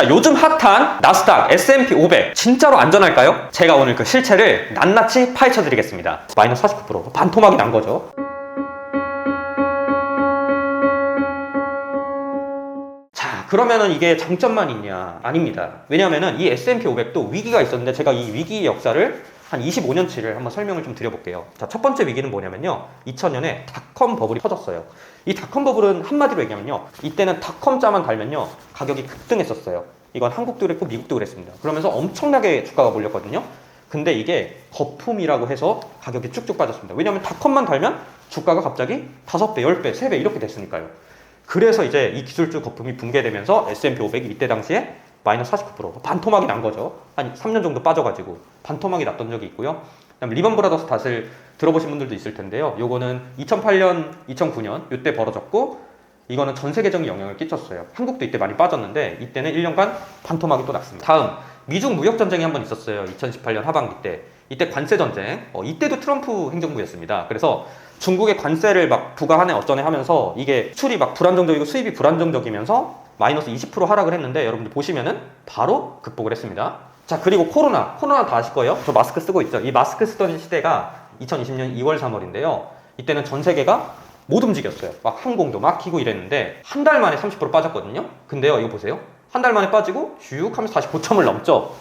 자, 요즘 핫한 나스닥 S&P 500 진짜로 안전할까요? 제가 오늘 그 실체를 낱낱이 파헤쳐 드리겠습니다. 마이너스 49% 반토막이 난 거죠. 자, 그러면은 이게 장점만 있냐? 아닙니다. 왜냐면은 이 S&P 500도 위기가 있었는데 제가 이 위기의 역사를 한 25년치를 한번 설명을 좀 드려볼게요. 자, 첫 번째 위기는 뭐냐면요. 2000년에 닷컴 버블이 터졌어요. 이 닷컴 버블은 한마디로 얘기하면요. 이때는 닷컴 자만 달면요. 가격이 급등했었어요. 이건 한국도 그랬고 미국도 그랬습니다. 그러면서 엄청나게 주가가 몰렸거든요. 근데 이게 거품이라고 해서 가격이 쭉쭉 빠졌습니다. 왜냐하면 닷컴만 달면 주가가 갑자기 5배, 10배, 3배 이렇게 됐으니까요. 그래서 이제 이 기술주 거품이 붕괴되면서 S&P 500이 이때 당시에 마이너스 49% 반토막이 난 거죠. 한 3년 정도 빠져가지고 반토막이 났던 적이 있고요. 그다음 리먼 브라더스 닷을 들어보신 분들도 있을 텐데요. 요거는 2008년, 2009년 이때 벌어졌고 이거는 전 세계적인 영향을 끼쳤어요. 한국도 이때 많이 빠졌는데 이때는 1년간 반토막이 또 났습니다. 다음 미중 무역 전쟁이 한 번 있었어요. 2018년 하반기 때. 이때 관세 전쟁. 어, 이때도 트럼프 행정부였습니다. 그래서 중국의 관세를 막 부과하네 어쩌네 하면서 이게 수출이 막 불안정적이고 수입이 불안정적이면서 마이너스 20% 하락을 했는데 여러분들 보시면은 바로 극복을 했습니다. 자 그리고 코로나 코로나 다 아실 거예요. 저 마스크 쓰고 있죠. 이 마스크 쓰던 시대가 2020년 2월 3월인데요. 이때는 전 세계가 못 움직였어요. 막 항공도 막히고 이랬는데 한 달 만에 30% 빠졌거든요. 근데요 이거 보세요. 한 달 만에 빠지고 슉 하면서 다시 고점을 넘죠.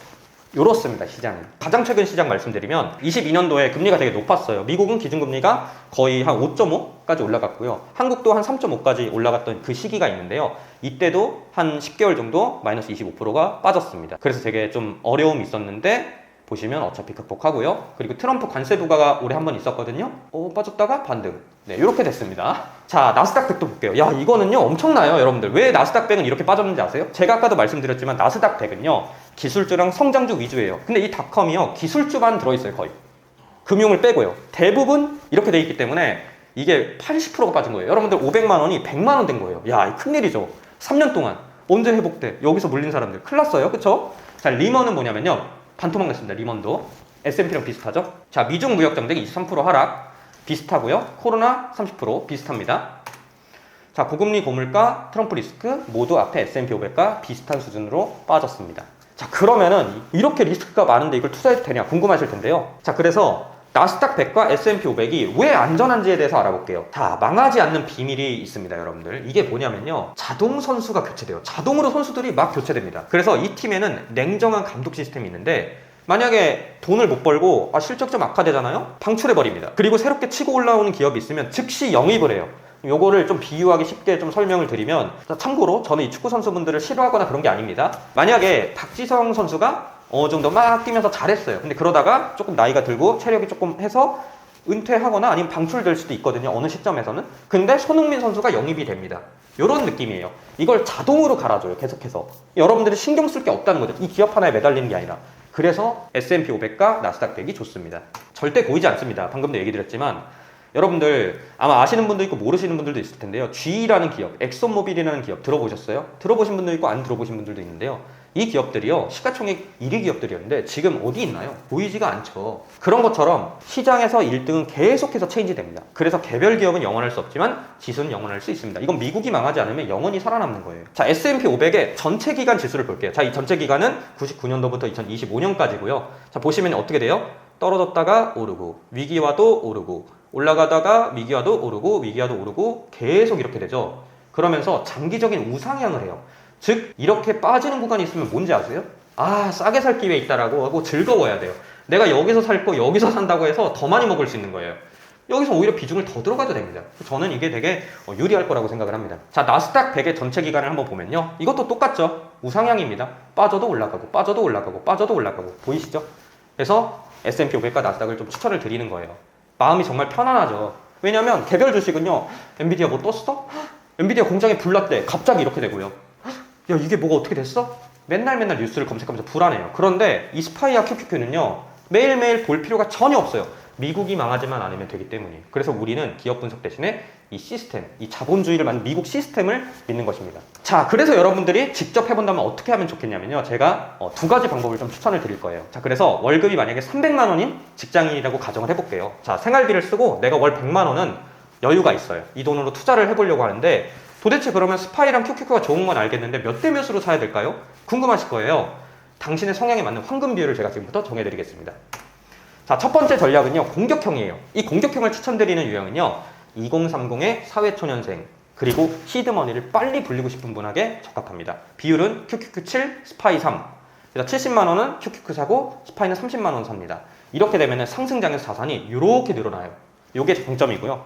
요렇습니다 시장은. 가장 최근 시장 말씀드리면 22년도에 금리가 되게 높았어요. 미국은 기준금리가 거의 한 5.5까지 올라갔고요. 한국도 한 3.5까지 올라갔던 그 시기가 있는데요. 이때도 한 10개월 정도 마이너스 25%가 빠졌습니다. 그래서 되게 좀 어려움이 있었는데 보시면 어차피 극복하고요. 그리고 트럼프 관세 부과가 올해 한 번 있었거든요. 어, 빠졌다가 반등. 네, 이렇게 됐습니다. 자, 나스닥 백도 볼게요. 야, 이거는요, 엄청나요, 여러분들. 왜 나스닥 백은 이렇게 빠졌는지 아세요? 제가 아까도 말씀드렸지만 나스닥 백은요, 기술주랑 성장주 위주예요. 근데 이 닷컴이요, 기술주만 들어있어요, 거의. 금융을 빼고요. 대부분 이렇게 돼 있기 때문에 이게 80%가 빠진 거예요. 여러분들 500만 원이 100만 원 된 거예요. 야, 이 큰일이죠. 3년 동안 언제 회복돼? 여기서 물린 사람들 큰일 났어요. 그쵸? 자, 리먼은 뭐냐면요. 반토막 났습니다. 리먼도. S&P랑 비슷하죠? 자, 미중 무역 전쟁 23% 하락 비슷하고요. 코로나 30% 비슷합니다. 자, 고금리 고물가, 트럼프 리스크 모두 앞에 S&P 500과 비슷한 수준으로 빠졌습니다. 자, 그러면은 이렇게 리스크가 많은데 이걸 투자해도 되냐 궁금하실 텐데요. 자, 그래서 나스닥 100과 S&P 500이 왜 안전한지에 대해서 알아볼게요. 자, 망하지 않는 비밀이 있습니다, 여러분들. 이게 뭐냐면요. 자동 선수가 교체돼요. 자동으로 선수들이 막 교체됩니다. 그래서 이 팀에는 냉정한 감독 시스템이 있는데 만약에 돈을 못 벌고 아, 실적 좀 악화되잖아요? 방출해 버립니다. 그리고 새롭게 치고 올라오는 기업이 있으면 즉시 영입을 해요. 요거를 좀 비유하기 쉽게 좀 설명을 드리면 자, 참고로 저는 이 축구 선수분들을 싫어하거나 그런 게 아닙니다. 만약에 박지성 선수가 어느 정도 막 뛰면서 잘했어요. 근데 그러다가 조금 나이가 들고 체력이 조금 해서 은퇴하거나 아니면 방출될 수도 있거든요. 어느 시점에서는. 근데 손흥민 선수가 영입이 됩니다. 이런 느낌이에요. 이걸 자동으로 갈아줘요. 계속해서. 여러분들이 신경 쓸 게 없다는 거죠. 이 기업 하나에 매달리는 게 아니라. 그래서 S&P 500과 나스닥 100이 좋습니다. 절대 고이지 않습니다. 방금도 얘기 드렸지만 여러분들 아마 아시는 분도 있고 모르시는 분들도 있을 텐데요. G라는 기업, 엑소모빌이라는 기업 들어보셨어요? 들어보신 분도 있고 안 들어보신 분들도 있는데요. 이 기업들이요 시가총액 1위 기업들이었는데 지금 어디 있나요? 보이지가 않죠. 그런 것처럼 시장에서 1등은 계속해서 체인지됩니다. 그래서 개별 기업은 영원할 수 없지만 지수는 영원할 수 있습니다. 이건 미국이 망하지 않으면 영원히 살아남는 거예요. 자 S&P 500의 전체 기간 지수를 볼게요. 자 이 전체 기간은 99년도부터 2025년까지고요. 자 보시면 어떻게 돼요? 떨어졌다가 오르고 위기와도 오르고 올라가다가 위기와도 오르고 위기와도 오르고 계속 이렇게 되죠. 그러면서 장기적인 우상향을 해요. 즉 이렇게 빠지는 구간이 있으면 뭔지 아세요? 아 싸게 살 기회 있다라고 하고 즐거워야 돼요. 내가 여기서 살 거 여기서 산다고 해서 더 많이 먹을 수 있는 거예요. 여기서 오히려 비중을 더 들어가도 됩니다. 저는 이게 되게 어, 유리할 거라고 생각을 합니다. 자, 나스닥 100의 전체 기간을 한번 보면요. 이것도 똑같죠. 우상향입니다. 빠져도 올라가고, 빠져도 올라가고, 빠져도 올라가고. 보이시죠? 그래서 S&P 500과 나스닥을 좀 추천을 드리는 거예요. 마음이 정말 편안하죠. 왜냐면 개별 주식은요. 엔비디아 뭐 떴어? 엔비디아 공장에 불났대. 갑자기 이렇게 되고요. 야, 이게 뭐가 어떻게 됐어? 맨날 맨날 뉴스를 검색하면서 불안해요. 그런데 이 스파이아 QQQ는요. 매일매일 볼 필요가 전혀 없어요. 미국이 망하지만 않으면 되기 때문이에요. 그래서 우리는 기업 분석 대신에 이 시스템, 이 자본주의를 만든 미국 시스템을 믿는 것입니다. 자, 그래서 여러분들이 직접 해본다면 어떻게 하면 좋겠냐면요. 제가 어, 두 가지 방법을 좀 추천을 드릴 거예요. 자, 그래서 월급이 만약에 300만 원인 직장인이라고 가정을 해볼게요. 자, 생활비를 쓰고 내가 월 100만 원은 여유가 있어요. 이 돈으로 투자를 해보려고 하는데 도대체 그러면 스파이랑 큐큐큐가 좋은 건 알겠는데 몇 대 몇으로 사야 될까요? 궁금하실 거예요. 당신의 성향에 맞는 황금 비율을 제가 지금부터 정해드리겠습니다. 자, 첫 번째 전략은요, 공격형이에요. 이 공격형을 추천드리는 유형은요, 2030의 사회초년생, 그리고 시드머니를 빨리 불리고 싶은 분에게 적합합니다. 비율은 QQQ 7, 스파이 3. 그래서 70만원은 QQQ 사고, 스파이는 30만원 삽니다. 이렇게 되면 상승장에서 자산이 이렇게 늘어나요. 요게 장점이고요.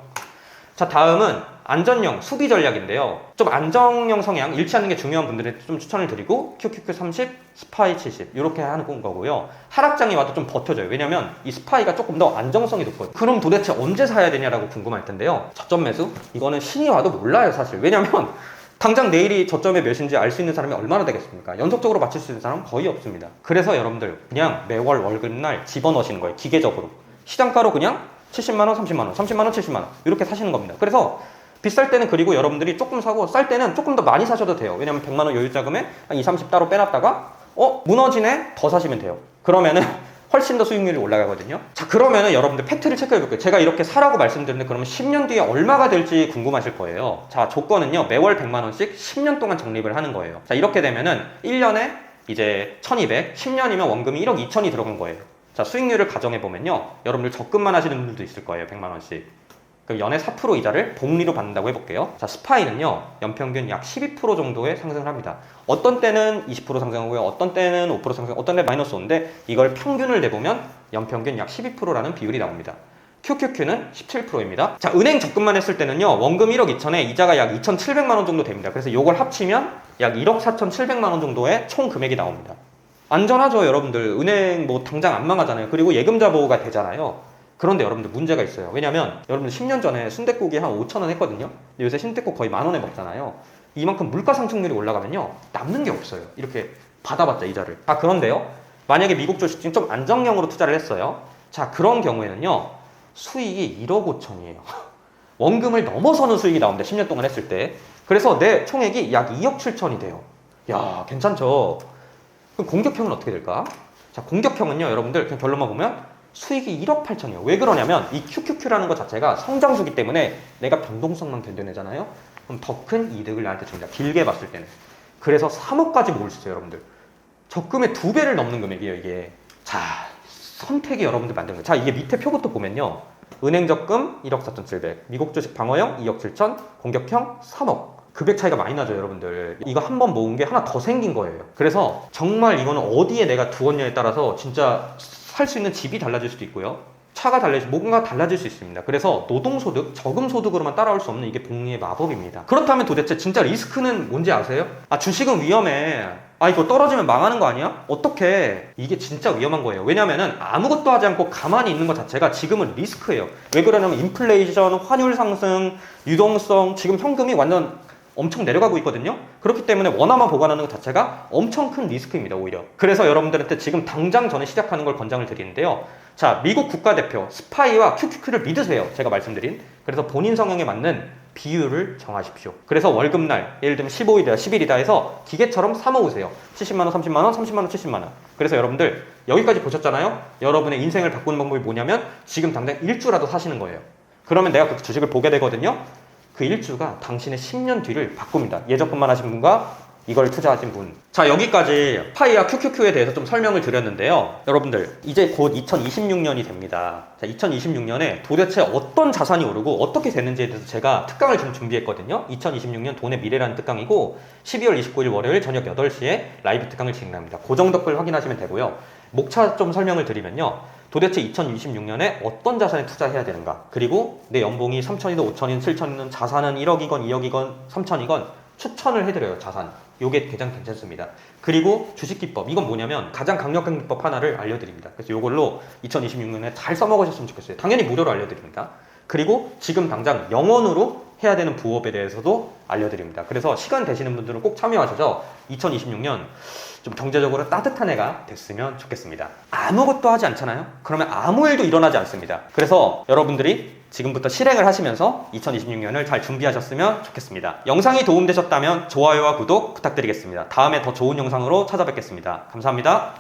자, 다음은 안전형 수비 전략인데요. 좀 안정형 성향 일치하는 게 중요한 분들은 좀 추천을 드리고 QQQ 30, 스파이 70 이렇게 하는 거고요. 하락장이 와도 좀 버텨줘요. 왜냐면 이 스파이가 조금 더 안정성이 높아요. 그럼 도대체 언제 사야 되냐라고 궁금할 텐데요. 저점 매수? 이거는 신이 와도 몰라요, 사실. 왜냐면 당장 내일이 저점에 몇인지 알 수 있는 사람이 얼마나 되겠습니까? 연속적으로 맞출 수 있는 사람은 거의 없습니다. 그래서 여러분들 그냥 매월 월급날 집어넣으시는 거예요. 기계적으로. 시장가로 그냥 70만 원, 30만 원, 30만 원, 70만 원 이렇게 사시는 겁니다. 그래서 비쌀 때는 그리고 여러분들이 조금 사고 쌀 때는 조금 더 많이 사셔도 돼요. 왜냐면 100만 원 여유 자금에 한 2, 30 따로 빼놨다가 어? 무너지네? 더 사시면 돼요. 그러면은 훨씬 더 수익률이 올라가거든요. 자, 그러면은 여러분들 팩트를 체크해 볼게요. 제가 이렇게 사라고 말씀드렸는데 그러면 10년 뒤에 얼마가 될지 궁금하실 거예요. 자, 조건은요. 매월 100만 원씩 10년 동안 적립을 하는 거예요. 자, 이렇게 되면은 1년에 이제 1200, 10년이면 원금이 1억 2천이 들어간 거예요. 자, 수익률을 가정해 보면요. 여러분들 적금만 하시는 분들도 있을 거예요. 100만 원씩. 그럼 연에 4% 이자를 복리로 받는다고 해볼게요. 자, 스파이는요, 연평균 약 12% 정도의 상승을 합니다. 어떤 때는 20% 상승하고요, 어떤 때는 5% 상승, 어떤 때 마이너스 오는데 이걸 평균을 내보면 연평균 약 12%라는 비율이 나옵니다. QQQ는 17%입니다. 자, 은행 적금만 했을 때는요, 원금 1억 2천에 이자가 약 2,700만 원 정도 됩니다. 그래서 이걸 합치면 약 1억 4,700만 원 정도의 총 금액이 나옵니다. 안전하죠, 여러분들. 은행 뭐 당장 안 망하잖아요. 그리고 예금자 보호가 되잖아요. 그런데 여러분들 문제가 있어요. 왜냐면 여러분들 10년 전에 순대국이 한 5천 원 했거든요. 근데 요새 순대국 거의 만 원에 먹잖아요. 이만큼 물가 상승률이 올라가면요 남는 게 없어요. 이렇게 받아봤자 이자를. 아 그런데요. 만약에 미국 주식 중에 좀 안정형으로 투자를 했어요. 자 그런 경우에는요 수익이 1억 5천이에요. 원금을 넘어서는 수익이 나옵니다. 10년 동안 했을 때. 그래서 내 총액이 약 2억 7천이 돼요. 야 괜찮죠. 그럼 공격형은 어떻게 될까? 자 공격형은요 여러분들 그냥 결론만 보면 수익이 1억 8천이에요. 왜 그러냐면 이 QQQ라는 것 자체가 성장수기 때문에 내가 변동성만 견뎌내잖아요. 그럼 더 큰 이득을 나한테 줍니다. 길게 봤을 때는. 그래서 3억까지 모을 수 있어요, 여러분들. 적금의 두 배를 넘는 금액이에요, 이게. 자, 선택이 여러분들 만든 거예요. 자, 이게 밑에 표부터 보면요. 은행 적금 1억 4,700, 미국 주식 방어형 2억 7천, 공격형 3억. 금액 차이가 많이 나죠, 여러분들. 이거 한 번 모은 게 하나 더 생긴 거예요. 그래서 정말 이거는 어디에 내가 두었냐에 따라서 진짜 살 수 있는 집이 달라질 수도 있고요. 차가 달라질 뭔가 달라질 수 있습니다. 그래서 노동소득, 저금소득으로만 따라올 수 없는 이게 복리의 마법입니다. 그렇다면 도대체 진짜 리스크는 뭔지 아세요? 아 주식은 위험해. 아 이거 떨어지면 망하는 거 아니야? 어떻게? 이게 진짜 위험한 거예요. 왜냐면은 아무것도 하지 않고 가만히 있는 것 자체가 지금은 리스크예요. 왜 그러냐면 인플레이션, 환율 상승, 유동성, 지금 현금이 완전 엄청 내려가고 있거든요. 그렇기 때문에 원화만 보관하는 것 자체가 엄청 큰 리스크입니다, 오히려. 그래서 여러분들한테 지금 당장 전에 시작하는 걸 권장을 드리는데요. 자, 미국 국가대표 스파이와 QQQ를 믿으세요. 제가 말씀드린. 그래서 본인 성향에 맞는 비율을 정하십시오. 그래서 월급날, 예를 들면 15일이다, 10일이다 해서 기계처럼 사모으세요. 70만원, 30만원, 30만원, 70만원. 그래서 여러분들, 여기까지 보셨잖아요? 여러분의 인생을 바꾸는 방법이 뭐냐면 지금 당장 일주라도 사시는 거예요. 그러면 내가 그 주식을 보게 되거든요. 그 일주가 당신의 10년 뒤를 바꿉니다. 예적금만 하신 분과 이걸 투자하신 분. 자, 여기까지 파이와 QQQ에 대해서 좀 설명을 드렸는데요. 여러분들, 이제 곧 2026년이 됩니다. 자, 2026년에 도대체 어떤 자산이 오르고 어떻게 되는지에 대해서 제가 특강을 좀 준비했거든요. 2026년 돈의 미래라는 특강이고 12월 29일 월요일 저녁 8시에 라이브 특강을 진행합니다. 고정 댓글 확인하시면 되고요. 목차 좀 설명을 드리면요. 도대체 2026년에 어떤 자산에 투자해야 되는가? 그리고 내 연봉이 3천이든 5천이든 7천이든 자산은 1억이건 2억이건 3천이건 추천을 해드려요, 자산. 요게 가장 괜찮습니다. 그리고 주식 기법. 이건 뭐냐면 가장 강력한 기법 하나를 알려드립니다. 그래서 요걸로 2026년에 잘 써먹으셨으면 좋겠어요. 당연히 무료로 알려드립니다. 그리고 지금 당장 영원으로 해야 되는 부업에 대해서도 알려드립니다. 그래서 시간 되시는 분들은 꼭 참여하셔서 2026년 좀 경제적으로 따뜻한 해가 됐으면 좋겠습니다. 아무것도 하지 않잖아요? 그러면 아무 일도 일어나지 않습니다. 그래서 여러분들이 지금부터 실행을 하시면서 2026년을 잘 준비하셨으면 좋겠습니다. 영상이 도움되셨다면 좋아요와 구독 부탁드리겠습니다. 다음에 더 좋은 영상으로 찾아뵙겠습니다. 감사합니다.